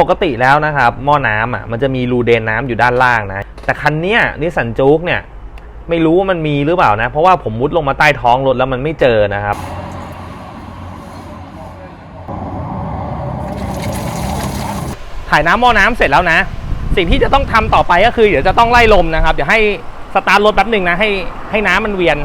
ปกติแล้วนะครับ หม้อน้ำอะมันจะมีรูเดนน้ำอยู่ด้านล่างนะ แต่คันเนี้ยนิสสันจู๊กเนี่ย ไม่รู้ว่ามันมีหรือเปล่านะ เพราะว่าผมมุดลงมาใต้ท้องรถแล้วมันไม่เจอนะครับถ่ายน้ำหม้อน้ำเสร็จแล้วนะ สิ่งที่จะต้องทำต่อไปก็คือเดี๋ยวจะต้องไล่ลมนะครับเดี๋ยวให้สตาร์ทรถแป๊บหนึ่งนะให้ให้น้ำมันเวียน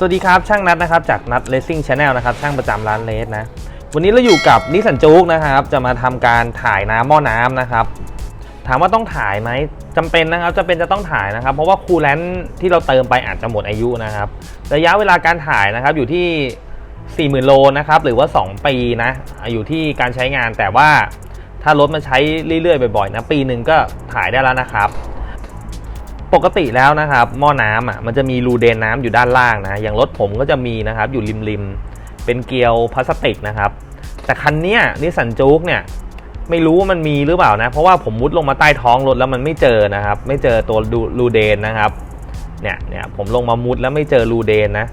สวัสดีครับ ช่างนัดนะครับจากนัดเลสซิ่งชาแนลนะครับช่างประจำร้านเลสนะ วันนี้เราอยู่กับนิสสันจูกนะครับ จะมาทำการถ่ายน้ำหม้อน้ำนะครับ ถามว่าต้องถ่ายไหมจำเป็นนะครับจำเป็นจะต้องถ่ายนะครับ เพราะว่าคูลแลนท์ที่เราเติมไปอาจจะหมดอายุนะครับ ระยะเวลาการถ่ายนะครับอยู่ที่ 40,000 โลนะครับหรือว่า 2 ปีนะอยู่ที่การใช้งานแต่ว่าถ้ารถมันใช้เรื่อยๆบ่อยๆนะปีหนึ่งก็ถ่ายได้แล้วนะครับ ปกติแล้วนะครับ หม้อน้ำอะมันจะมีรูเดนน้ำอยู่ด้านล่างนะ อย่างรถผมก็จะมีนะครับ อยู่ริมๆเป็นเกลียวพลาสติกนะครับ แต่คันเนี้ยนิสสันจู๊กเนี่ยไม่รู้ว่ามันมีหรือเปล่านะ เพราะว่าผมมุดลงมาใต้ท้องรถแล้วมันไม่เจอนะครับ ไม่เจอตัวรูเดนนะครับ เนี่ยเนี่ยผมลงมามุดแล้วไม่เจอรูเดนนะ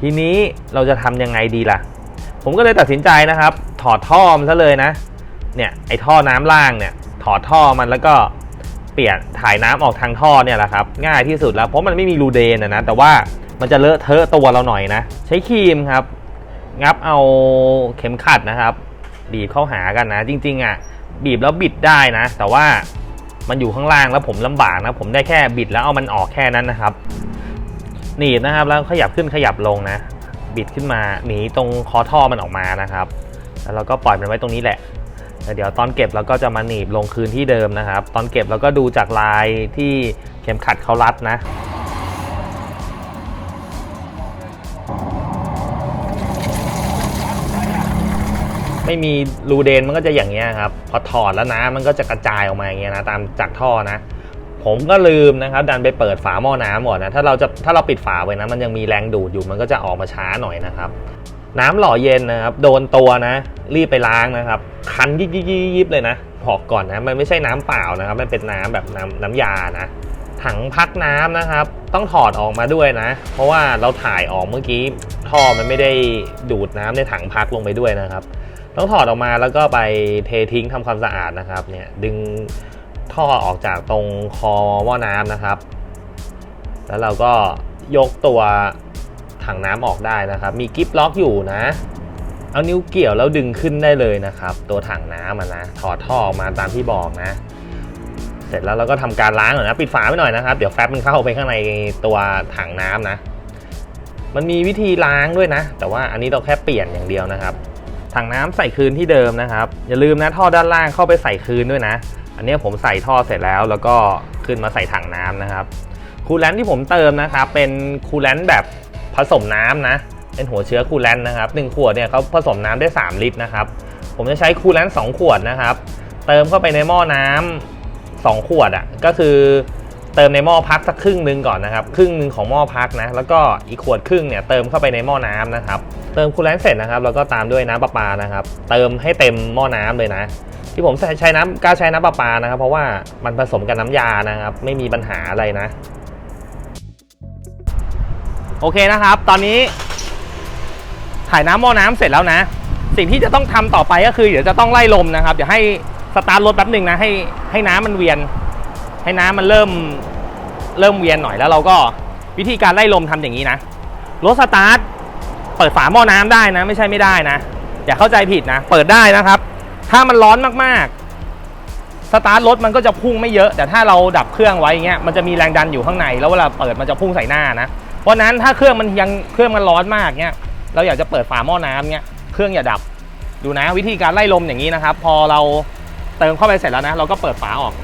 ทีนี้เราจะทำยังไงดีล่ะ ผมก็เลยตัดสินใจนะครับ ถอดท่อมันซะเลยนะ เนี่ยไอท่อน้ำล่างเนี่ย ถอดท่อมันแล้วก็ เปลี่ยนถ่ายน้ำออกทางท่อเนี่ยแหละครับง่ายที่สุดแล้วเพราะมันไม่มีรูเดนนะแต่ว่ามันจะเลอะเทอะตัวเราหน่อยนะ ใช้ครีมครับ งับเอาเข็มขัดนะครับ บีบเข้าหากันนะ จริง ๆอะบีบแล้วบิดได้นะ แต่ว่ามันอยู่ข้างล่างแล้วผมลำบากนะ ผมได้แค่บิดแล้วเอามันออกแค่นั้นนะครับหนีบนะครับแล้วขยับขึ้นขยับลงนะ บิดขึ้นมาหนีตรงคอท่อมันออกมานะครับ แล้วเราก็ปล่อยมันไว้ตรงนี้แหละ เดี๋ยวตอนเก็บเราก็จะมาหนีบลงคืนที่เดิมนะครับ ตอนเก็บเราก็ดูจากลายที่เข็มขัดเขารัดนะไม่มีรูเดนมันก็จะอย่างเงี้ยครับ พอถอดแล้วนะมันก็จะกระจายออกมาอย่างเงี้ยนะตามจากท่อนะ ผมก็ลืมนะครับ ดันไปเปิดฝาหม้อน้ำก่อนนะถ้าเราจะถ้าเราปิดฝาไว้นะ มันยังมีแรงดูดอยู่มันก็จะออกมาช้าหน่อยนะครับ น้ำหล่อเย็นนะครับ โดนตัวนะ รีบไปล้างนะครับ คันยิบยิบยิบเลยนะบอกก่อนนะ มันไม่ใช่น้ำเปล่านะครับ มันเป็นน้ำแบบน้ำน้ำยานะ ถังพักน้ำนะครับ ต้องถอดออกมาด้วยนะ เพราะว่าเราถ่ายออกเมื่อกี้ ท่อมันไม่ได้ดูดน้ำในถังพักลงไปด้วยนะครับ ต้องถอดออกมาแล้วก็ไปเททิ้งทำความสะอาดนะครับ เนี่ย ดึงท่อออกจากตรงคอหม้อน้ำนะครับ แล้วเราก็ยกตัว ถังน้ำออกได้นะครับ มีกิฟล็อกอยู่นะ เอานิ้วเกี่ยวแล้วดึงขึ้นได้เลยนะครับ ตัวถังน้ำนะ ถอดท่อออกมาตามที่บอกนะ เสร็จแล้วเราก็ทำการล้างหน่อยนะ ปิดฝาไว้หน่อยนะครับ เดี๋ยวแฟบมันเข้าไปข้างในตัวถังน้ำนะ มันมีวิธีล้างด้วยนะ แต่ว่าอันนี้เราแค่เปลี่ยนอย่างเดียวนะครับ ถังน้ำใส่คืนที่เดิมนะครับ อย่าลืมนะท่อด้านล่างเข้าไปใส่คืนด้วยนะ อันนี้ผมใส่ท่อเสร็จแล้ว แล้วก็ขึ้นมาใส่ถังน้ำนะครับคูลแลนที่ผมเติมนะครับ เป็นคูลแลนแบบ ผสมน้ำนะ เป็นหัวเชื้อคูลแลนท์นะครับ1ขวดเนี่ยเขาผสมน้ำได้ 3 ลิตรนะครับ ผมจะใช้คูลแลนท์2ขวดนะครับ เติมเข้าไปในหม้อน้ำ2ขวดอะ่ะก็คือเติมในหม้อพักสักครึ่งหนึ่งก่อนนะครับ ครึ่งหนึ่งของหม้อพักนะ แล้วก็อีกขวดครึ่งเนี่ยเติมเข้าไปในหม้อน้ำนะครับ เติมคูลแลนท์เสร็จนะครับ แล้วก็ตามด้วยน้ำประปานะครับ เติมให้เต็มหม้อน้ำเลยนะ ที่ผมใช้น้ำกล้าใช้น้ำประปานะครับ เพราะว่ามันผสมกับน้ำยานะครับ ไม่มีปัญหาอะไรนะ โอเคนะครับ ตอนนี้ถ่ายน้ำหม้อน้ำเสร็จแล้วนะ สิ่งที่จะต้องทำต่อไปก็คือเดี๋ยวจะต้องไล่ลมนะครับ เดี๋ยวให้สตาร์ทรถแป๊บหนึ่งนะให้ให้น้ำมันเวียน ให้น้ำมันเริ่มเริ่มเวียนหน่อยแล้วเราก็วิธีการไล่ลมทำอย่างนี้นะ รถสตาร์ทเปิดฝาหม้อน้ำได้นะ ไม่ใช่ไม่ได้นะ อย่าเข้าใจผิดนะ เปิดได้นะครับ ถ้ามันร้อนมากๆสตาร์ทรถมันก็จะพุ่งไม่เยอะ แต่ถ้าเราดับเครื่องไว้อย่างเงี้ยมันจะมีแรงดันอยู่ข้างใน แล้วเวลาเปิดมันจะพุ่งใส่หน้านะ ราะนั้นถ้าเครื่องมันยังเครื่องมันร้อนมากเงี้ยเราอยากจะเปิดฝาหม้อน้ำเงี้ยเครื่องอย่าดับดูนะวิธีการไล่ลมอย่างนี้นะครับ พอเราเติมเข้าไปเสร็จแล้วนะ เราก็เปิดฝาออก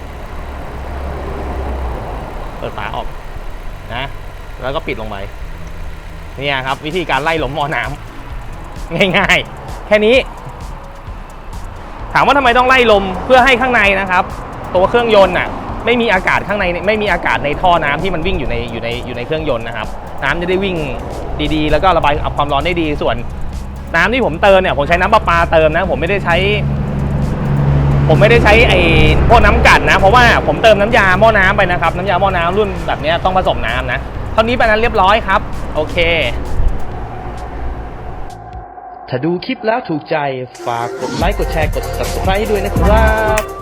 เปิดฝาออกนะ แล้วก็ปิดลงไปเนี่ยครับ วิธีการไล่ลมหม้อน้ำง่ายๆ แค่นี้ ถามว่าทำไมต้องไล่ลมเพื่อให้ข้างในนะครับ ตัวเครื่องยนต์น่ะ ไม่มีอากาศข้างในไม่มีอากาศในท่อน้ำที่มันวิ่งอยู่ในอยู่ในอยู่ในเครื่องยนต์นะครับ น้ำจะได้วิ่งดีๆ แล้วก็ระบายเอาความร้อนได้ดีส่วน น้ำที่ผมเติมเนี่ยผมใช้น้ำประปาเติมนะ ผมไม่ได้ใช้ ผมไม่ได้ใช้ไอ้พวกน้ำกัดนะ เพราะว่าผมเติมน้ำยาหม้อน้ำไปนะครับ น้ำยาหม้อน้ำรุ่นแบบนี้ต้องผสมน้ำนะเท่านี้ไปนั้นเรียบร้อยครับ โอเคถ้าดูคลิปแล้วถูกใจ ฝากกดไลค์ กดแชร์ กด subscribe ด้วยนะครับ